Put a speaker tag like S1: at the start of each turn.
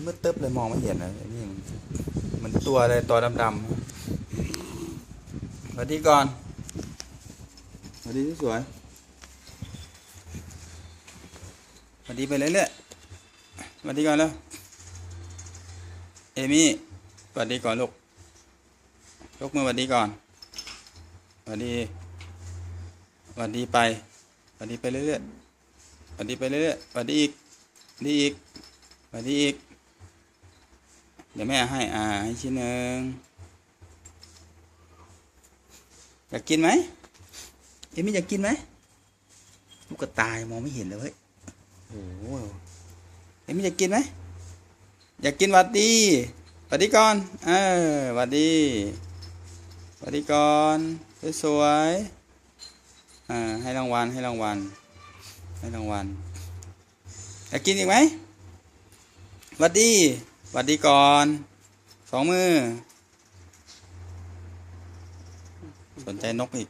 S1: มันมืดตึ๊บเลยมองไม่เห็นนะไอ้นี่มันเหมันตัวอะไรตัวดำๆสวัสดีก่อนสวัสดีสวยๆสวัสดีไปเรื่อยๆสวัสดีก่อนแล้วเอมี่สวัสดีก่อนลูกยกมือสวัสดีก่อนสวัสดีสวัสดีไปสวัสดีไปเรื่อยๆสวัสดีไปเรื่อยๆสวัสดีอีกสวัสดีอีกสวัสดีอีก เดี๋ยวแม่ให้อ่าให้ชิ้นหนึ่งอยากกินไหมเอ็มมี่อยากกินไหมลูกกระตายมองไม่เห็นเลยเว้ยโอ้โหเอ็มมี่อยากกินไหมอยากกินหวัดดีหวัดดีก่อนเออหวัดดีหวัดดีก่อนสวยๆอ่าให้รางวัลให้รางวัลให้รางวัลอยากกินอีกไหมหวัดดีห วัดดีก่อน สองมือ สนใจนกอีก